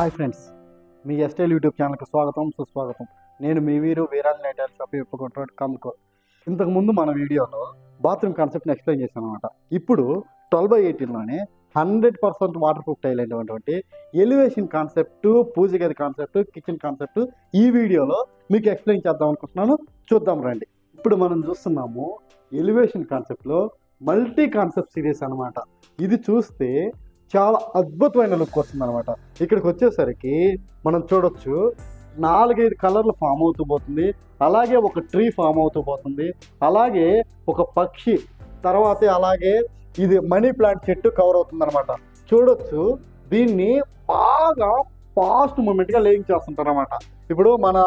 Hi friends మీ ఎస్టైల్ YouTube ఛానల్కి స్వాగతం సుస్వాగతం. నేను మీ వీరు వీరాజ్ నైటర్ షాప్ చెప్పుకుంటున్నాడు కమ్కో ఇంతకుముందు మన వీడియోలో బాత్రూమ్ కాన్సెప్ట్ని ఎక్స్ప్లెయిన్ చేశాను అనమాట ఇప్పుడు twelve by ఎయిటీన్లోనే hundred percent water proof tile అయినటువంటి ఎలివేషన్ కాన్సెప్ట్ పూజ గది కాన్సెప్ట్ కిచెన్ కాన్సెప్ట్ ఈ వీడియోలో మీకు ఎక్స్ప్లెయిన్ చేద్దాం అనుకుంటున్నాను. చూద్దాం రండి. ఇప్పుడు మనం చూస్తున్నాము ఎలివేషన్ కాన్సెప్ట్లో మల్టీ కాన్సెప్ట్ సిరీస్ అనమాట ఇది చూస్తే చాలా అద్భుతమైన లుక్ వస్తుంది అనమాట ఇక్కడికి వచ్చేసరికి మనం చూడొచ్చు నాలుగైదు కలర్లు ఫామ్ అవుతూ పోతుంది. అలాగే ఒక ట్రీ ఫామ్ అవుతూ పోతుంది. అలాగే ఒక పక్షి తర్వాతే అలాగే ఇది మనీ ప్లాంట్ చెట్టు కవర్ అవుతుంది అనమాట చూడొచ్చు దీన్ని బాగా ఫాస్ట్ మూమెంట్గా లేయింగ్ చేస్తుంటారు అనమాట ఇప్పుడు మన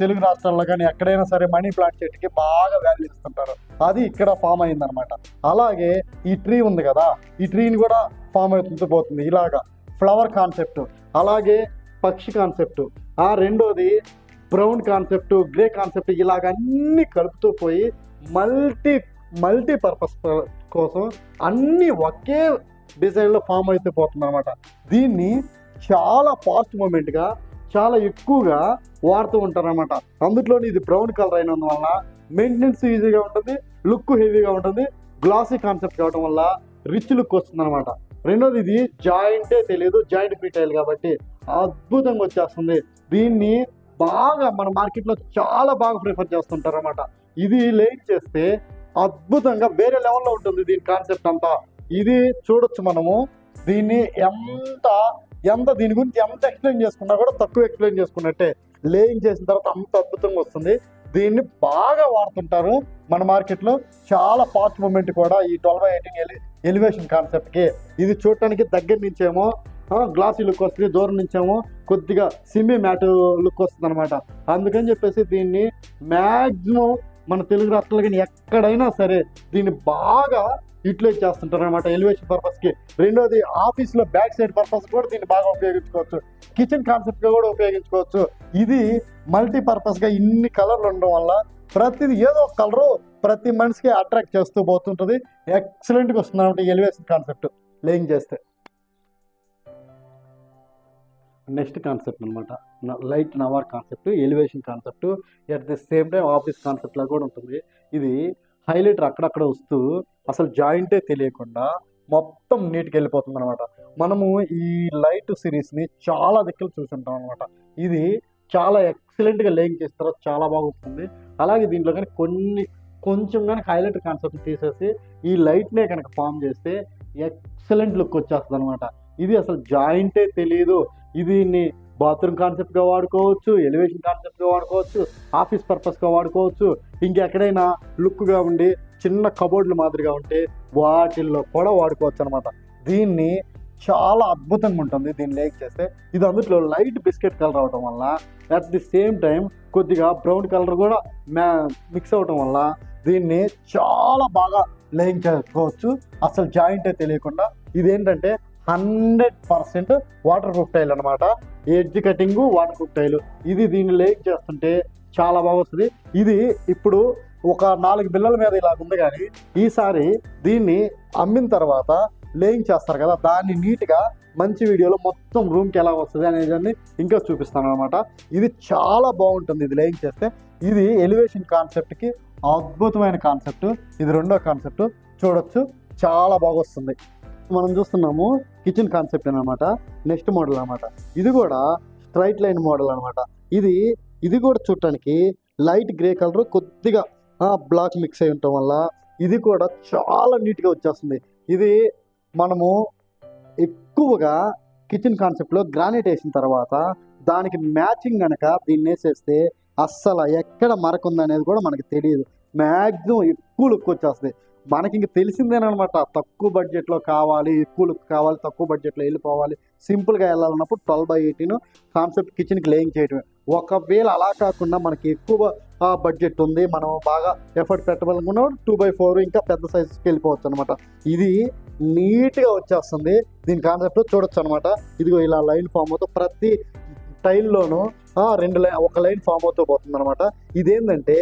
తెలుగు రాష్ట్రాల్లో కానీ ఎక్కడైనా సరే మనీ ప్లాంట్ చెట్టుకి బాగా వాల్యూ ఇస్తుంటారు. అది ఇక్కడ ఫామ్ అయిందనమాట అలాగే ఈ ట్రీ ఉంది కదా ఈ ట్రీని కూడా ఫామ్ అవుతుంది పోతుంది. ఇలాగా ఫ్లవర్ కాన్సెప్ట్ అలాగే పక్షి కాన్సెప్ట్ ఆ రెండోది బ్రౌన్ కాన్సెప్ట్ గ్రే కాన్సెప్ట్ ఇలాగ అన్ని కలుపుతూ పోయి మల్టీ మల్టీ పర్పస్ కోసం అన్ని ఒకే డిజైన్లో ఫామ్ అయితే పోతుంది అనమాట దీన్ని చాలా ఫాస్ట్ మూమెంట్గా చాలా ఎక్కువగా వాడుతూ ఉంటారనమాట అందులోని ఇది బ్రౌన్ కలర్ అయినందువల్ల మెయింటెనెన్స్ ఈజీగా ఉంటుంది లుక్ హెవీగా ఉంటుంది గ్లాసీ కాన్సెప్ట్ కావడం వల్ల రిచ్ లుక్ వస్తుంది అనమాట రెండోది ఇది జాయింటే తెలియదు జాయింట్ ఫ్రీ కాబట్టి అద్భుతంగా వచ్చేస్తుంది. దీన్ని బాగా మన మార్కెట్లో చాలా బాగా ప్రిఫర్ చేస్తుంటారనమాట ఇది లేట్ చేస్తే అద్భుతంగా వేరే లెవెల్లో ఉంటుంది దీని కాన్సెప్ట్ అంతా. ఇది చూడొచ్చు మనము. దీన్ని ఎంత ఎంత దీని గురించి ఎంత ఎక్స్ప్లెయిన్ చేసుకున్నా కూడా తక్కువ ఎక్స్ప్లెయిన్ చేసుకున్నట్టే. లేయింగ్ చేసిన తర్వాత అంత అద్భుతంగా వస్తుంది. దీన్ని బాగా వాడుతుంటారు మన మార్కెట్లో. చాలా ఫాస్ట్ మూమెంట్ కూడా ఈ ట్వెల్వ్ బై ఎయిటీన్ ఎలి ఎలివేషన్ కాన్సెప్ట్కి. ఇది చూడటానికి దగ్గర నుంచేమో గ్లాసీ లుక్ వస్తుంది దూరం నుంచేమో కొద్దిగా సిమ్మి మ్యాట్ లుక్ వస్తుంది అనమాట అందుకని చెప్పేసి దీన్ని మ్యాక్సిమం మన తెలుగు రాష్ట్రాలు కానీ ఎక్కడైనా సరే దీన్ని బాగా యూటిలైజ్ చేస్తుంటారు అనమాట ఎలివేషన్ పర్పస్కి రెండోది ఆఫీస్లో బ్యాక్ సైడ్ పర్పస్ కూడా దీన్ని బాగా ఉపయోగించుకోవచ్చు. కిచెన్ కాన్సెప్ట్గా కూడా ఉపయోగించుకోవచ్చు. ఇది మల్టీపర్పస్గా ఇన్ని కలర్లు ఉండడం వల్ల ప్రతిది ఏదో ఒక కలరు ప్రతి మనిషికి అట్రాక్ట్ చేస్తూ పోతుంటుంది. ఎక్సలెంట్గా వస్తుంది అనమాట ఎలివేషన్ కాన్సెప్ట్ లేయింగ్ చేస్తే. నెక్స్ట్ కాన్సెప్ట్ అనమాట light నవార్ concept elevation concept at the same time office concept కూడా ఉంటుంది. ఇది హైలైటర్ అక్కడక్కడ వస్తూ అసలు జాయింటే తెలియకుండా మొత్తం నీట్కి వెళ్ళిపోతుంది అనమాట మనము ఈ లైట్ సిరీస్ని చాలా దిక్కులు చూసుంటాం అనమాట ఇది చాలా ఎక్సలెంట్గా లేయింగ్ చేస్తారో చాలా బాగుంటుంది. అలాగే దీంట్లో కానీ కొన్ని కొంచెం కానీ హైలైట్ కాన్సెప్ట్ తీసేసి ఈ లైట్నే కనుక ఫామ్ చేస్తే ఎక్సలెంట్ లుక్ వచ్చేస్తుంది అనమాట ఇది అసలు జాయింటే తెలియదు ఇది బాత్రూమ్ కాన్సెప్ట్గా వాడుకోవచ్చు ఎలివేషన్ కాన్సెప్ట్గా వాడుకోవచ్చు ఆఫీస్ పర్పస్గా వాడుకోవచ్చు. ఇంకెక్కడైనా లుక్గా ఉండి చిన్న కబోర్డ్లు మాదిరిగా ఉంటే వాటిల్లో కూడా వాడుకోవచ్చు అనమాట దీన్ని చాలా అద్భుతంగా ఉంటుంది దీన్ని లేక్ చేస్తే. ఇది అందులో లైట్ బిస్కెట్ కలర్ అవడం వల్ల అట్ ది సేమ్ టైం కొద్దిగా బ్రౌన్ కలర్ కూడా మ్యా మిక్స్ అవడం వల్ల దీన్ని చాలా బాగా లేయింగ్ చేసుకోవచ్చు. అసలు జాయింటే తెలియకుండా ఇదేంటంటే hundred percent water proof tile అనమాట edge cutting water proof tile. ఇది దీన్ని లేక్ చేస్తుంటే చాలా బాగా వస్తుంది ఇది ఇప్పుడు ఒక నాలుగు బిల్లల మీద ఇలా ఉంది కానీ ఈసారి దీన్ని అమ్మిన తర్వాత లేయింగ్ చేస్తారు కదా దాన్ని నీట్గా మంచి వీడియోలో మొత్తం రూమ్కి ఎలా వస్తుంది అనేది ఇంకా చూపిస్తాను అనమాట ఇది చాలా బాగుంటుంది ఇది లేయింగ్ చేస్తే. ఇది ఎలివేషన్ కాన్సెప్ట్కి అద్భుతమైన కాన్సెప్ట్. ఇది రెండో కాన్సెప్ట్. చూడొచ్చు. చాలా బాగా వస్తుంది మనం చూస్తున్నాము కిచెన్ కాన్సెప్ట్ అనమాట నెక్స్ట్ మోడల్ అనమాట ఇది కూడా స్ట్రైట్ లైన్ మోడల్ అనమాట ఇది ఇది కూడా చూడటానికి లైట్ గ్రే కలర్ కొద్దిగా బ్లాక్ మిక్స్ అయి ఉండటం వల్ల ఇది కూడా చాలా నీట్గా వచ్చేస్తుంది. ఇది మనము ఎక్కువగా కిచెన్ కాన్సెప్ట్లో గ్రానైట్ వేసిన తర్వాత దానికి మ్యాచింగ్ కనుక దీన్ని వేసేస్తే అస్సలు ఎక్కడ మరకుందనేది కూడా మనకి తెలియదు. మ్యాక్సిమం ఎక్కువ లుక్ వచ్చేస్తుంది. మనకి ఇంక తెలిసిందేనమాట తక్కువ బడ్జెట్లో కావాలి ఎక్కువ లుక్ కావాలి తక్కువ బడ్జెట్లో వెళ్ళిపోవాలి సింపుల్గా వెళ్ళాలన్నప్పుడు ట్వెల్వ్ బై ఎయిటీన్ కాన్సెప్ట్ కిచెన్కి లేయింగ్ చేయటమే. ఒకవేళ అలా కాకుండా మనకి ఎక్కువ బడ్జెట్ ఉంది మనం బాగా ఎఫర్ట్ పెట్టాలనుకున్నప్పుడు టూ బై ఫోర్ ఇంకా పెద్ద సైజుకి వెళ్ళిపోవచ్చు అనమాట ఇది నీట్గా వచ్చేస్తుంది. దీని కాన్సెప్ట్ చూడొచ్చు అనమాట ఇదిగో ఇలా లైన్ ఫామ్ అవుతూ ప్రతి టైల్లోనూ రెండు లైన్ ఒక లైన్ ఫామ్ అవుతూ పోతుంది అనమాట ఇదేంటంటే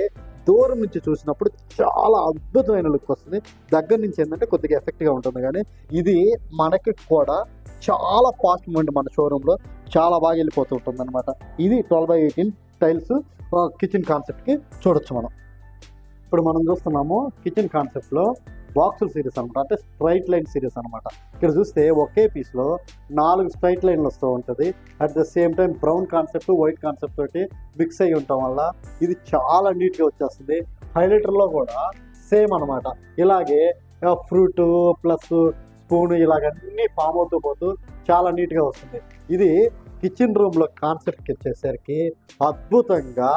దూరం నుంచి చూసినప్పుడు చాలా అద్భుతమైన లుక్ వస్తుంది. దగ్గర నుంచి ఏంటంటే కొద్దిగా ఎఫెక్ట్గా ఉంటుంది. కానీ ఇది మనకి కూడా చాలా ఫాస్ట్ మూమెంట్ మన షోరూంలో చాలా బాగా వెళ్ళిపోతూ ఉంటుంది అనమాట ఇది twelve by eighteen tiles kitchen కాన్సెప్ట్కి చూడొచ్చు మనం. ఇప్పుడు మనం చూస్తున్నాము కిచెన్ కాన్సెప్ట్లో బాక్సుల సిరీస్ అనమాట అంటే స్ట్రైట్ లైన్ సిరీస్ అనమాట ఇక్కడ చూస్తే ఒకే పీస్లో నాలుగు స్ట్రైట్ లైన్లు వస్తూ ఉంటుంది. At the same time brown concept white concept తోటి మిక్స్ అయ్యి ఉండటం వల్ల ఇది చాలా నీట్గా వచ్చేస్తుంది. హైలైటర్లో కూడా సేమ్ అనమాట ఇలాగే ఫ్రూట్ ప్లస్ స్పూన్ ఇలాగన్నీ ఫామ్ అవుతూ పోతూ చాలా నీట్గా వస్తుంది. ఇది కిచెన్ రూమ్లో కాన్సెప్ట్కి వచ్చేసరికి అద్భుతంగా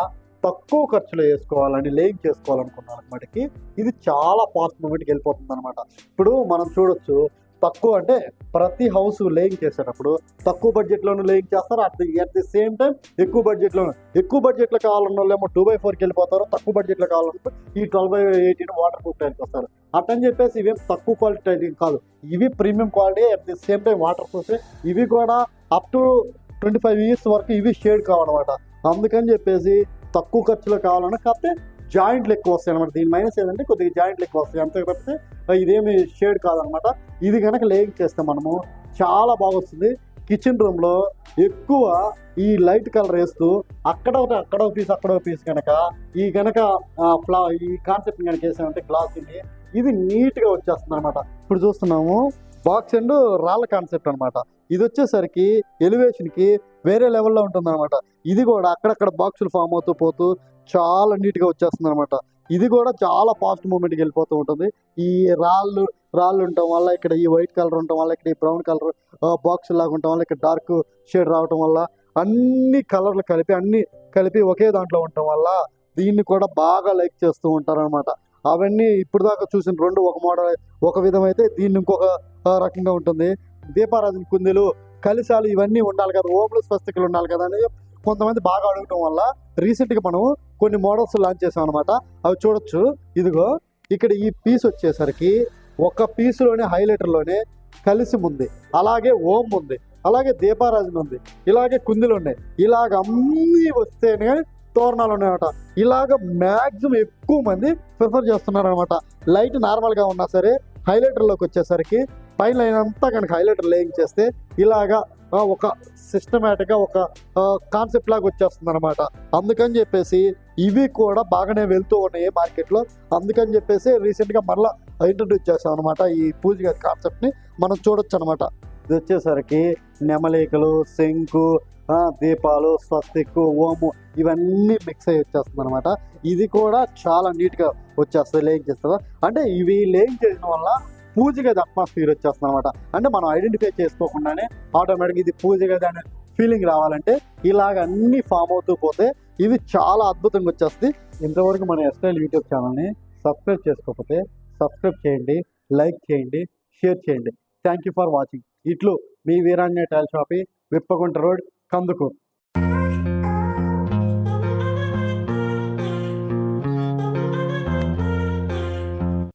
తక్కువ ఖర్చులో వేసుకోవాలని లేయింగ్ చేసుకోవాలనుకున్నాను మటుకి. ఇది చాలా ఫాస్ట్ మూమెంట్కి వెళ్ళిపోతుంది అనమాట ఇప్పుడు మనం చూడొచ్చు తక్కువ అంటే ప్రతి హౌస్ లేయింగ్ చేసేటప్పుడు తక్కువ బడ్జెట్లోనూ లేయింగ్ చేస్తారు. At the at the same time ఎక్కువ బడ్జెట్లోను ఎక్కువ బడ్జెట్లో కావాలన్న వాళ్ళు ఏమో టూ బై ఫోర్కి వెళ్ళిపోతారు. తక్కువ బడ్జెట్లో కావాలంటే ఈ twelve by eighteen water proof టైల్కి వస్తారు. అట్టని చెప్పేసి ఇవేం తక్కువ క్వాలిటీ టైలింగ్ కాదు. ఇవి premium quality at the same time waterproof. ఇవి కూడా up to twenty five years వరకు ఇవి షేడ్ కావాలన్నమాట అందుకని చెప్పేసి తక్కువ ఖర్చులో కావాలన్నా కాకపోతే జాయింట్లు ఎక్కువ వస్తాయి అనమాట దీని మైనస్ ఏంటంటే కొద్దిగా జాయింట్లు ఎక్కువ వస్తాయి. అంతే తప్పితే ఇదేమి షేడ్ కాదనమాట ఇది కనుక లేయింగ్ చేస్తే మనము చాలా బాగా వస్తుంది. కిచెన్ రూమ్లో ఎక్కువ ఈ లైట్ కలర్ వేస్తూ అక్కడ ఒకటి అక్కడ ఒక పీస్ అక్కడ ఒక పీస్ కనుక ఈ కనుక ఫ్లా ఈ కాన్సెప్ట్ కనుక వేసామంటే గ్లాస్ ఇది ఇది నీట్గా వచ్చేస్తుంది అనమాట ఇప్పుడు చూస్తున్నాము బాక్స్ అండ్ రాళ్ళ కాన్సెప్ట్ అనమాట ఇది వచ్చేసరికి ఎలివేషన్కి వేరే లెవెల్లో ఉంటుంది అనమాట ఇది కూడా అక్కడక్కడ బాక్సులు ఫామ్ అవుతూ పోతూ చాలా నీట్గా వచ్చేస్తుంది అనమాట ఇది కూడా చాలా ఫాస్ట్ మూమెంట్కి వెళ్ళిపోతూ ఉంటుంది. ఈ రాళ్ళు రాళ్ళు ఉండటం వల్ల ఇక్కడ ఈ వైట్ కలర్ ఉండటం వల్ల ఇక్కడ ఈ బ్రౌన్ కలర్ బాక్స్ లాగా ఉండటం వల్ల ఇక్కడ డార్క్ షేడ్ రావటం వల్ల అన్ని కలర్లు కలిపి అన్ని కలిపి ఒకే దాంట్లో ఉండటం వల్ల దీన్ని కూడా బాగా లైక్ చేస్తూ ఉంటారనమాట అవన్నీ ఇప్పుడు దాకా చూసిన రెండు ఒక మోడల్ ఒక విధమైతే దీన్ని ఇంకొక రకంగా ఉంటుంది. దీపారాధన కుందెలు కలిశాలు ఇవన్నీ ఉండాలి కదా. ఓములు స్వస్తికలు ఉండాలి కదా అని కొంతమంది బాగా అడగటం వల్ల రీసెంట్గా మనం కొన్ని మోడల్స్ లాంచ్ చేసాం అనమాట అవి చూడొచ్చు. ఇదిగో ఇక్కడ ఈ పీస్ వచ్చేసరికి ఒక పీస్లోనే హైలైటర్లోనే కలిసి ఉంది. అలాగే ఓం ఉంది. అలాగే దీపారాజన ఉంది. ఇలాగే కుందులు ఉన్నాయి. ఇలాగ అన్నీ వస్తేనే తోరణాలు ఉన్నాయన్నమాట. ఇలాగ మ్యాక్సిమం ఎక్కువ మంది ప్రిఫర్ చేస్తున్నారు అనమాట లైట్ నార్మల్గా ఉన్నా సరే హైలైటర్లోకి వచ్చేసరికి పైన లైన్ అంతా కనుక హైలైటర్ లేయింగ్ చేస్తే ఇలాగా ఒక సిస్టమేటిక్గా ఒక కాన్సెప్ట్ లాగా వచ్చేస్తుంది అనమాట అందుకని చెప్పేసి ఇవి కూడా బాగానే వెళ్తూ ఉన్నాయి మార్కెట్లో అందుకని చెప్పేసి రీసెంట్గా మళ్ళీ ఇంట్రడ్యూస్ చేసాం అనమాట ఈ పూజ కాన్సెప్ట్ని మనం చూడొచ్చు అనమాట ఇది వచ్చేసరికి నెమలికలు శంకు దీపాలు స్వస్తిక్ ఓము ఇవన్నీ మిక్స్ అయ్యి వచ్చేస్తుంది అనమాట ఇది కూడా చాలా నీట్గా వచ్చేస్తుంది లేయింగ్ చేస్తుంది. అంటే ఇవి లేయింగ్ చేయడం వల్ల పూజ గది అట్మాస్ఫియర్ వచ్చేస్తుంది అనమాట అంటే మనం ఐడెంటిఫై చేసుకోకుండానే ఆటోమేటిక్గా ఇది పూజ గది అనే ఫీలింగ్ రావాలంటే ఇలాగ అన్ని ఫామ్ అవుతూ పోతే ఇది చాలా అద్భుతంగా వచ్చేస్తుంది. ఇంతవరకు మన ఎస్టైల్ యూట్యూబ్ ఛానల్ని సబ్స్క్రైబ్ చేసుకోకపోతే సబ్స్క్రైబ్ చేయండి లైక్ చేయండి షేర్ చేయండి. థ్యాంక్ యూ ఫర్ వాచింగ్ ఇట్లు మీ Veeranjaneya tile shoppe Vippagunta road Kandukuru.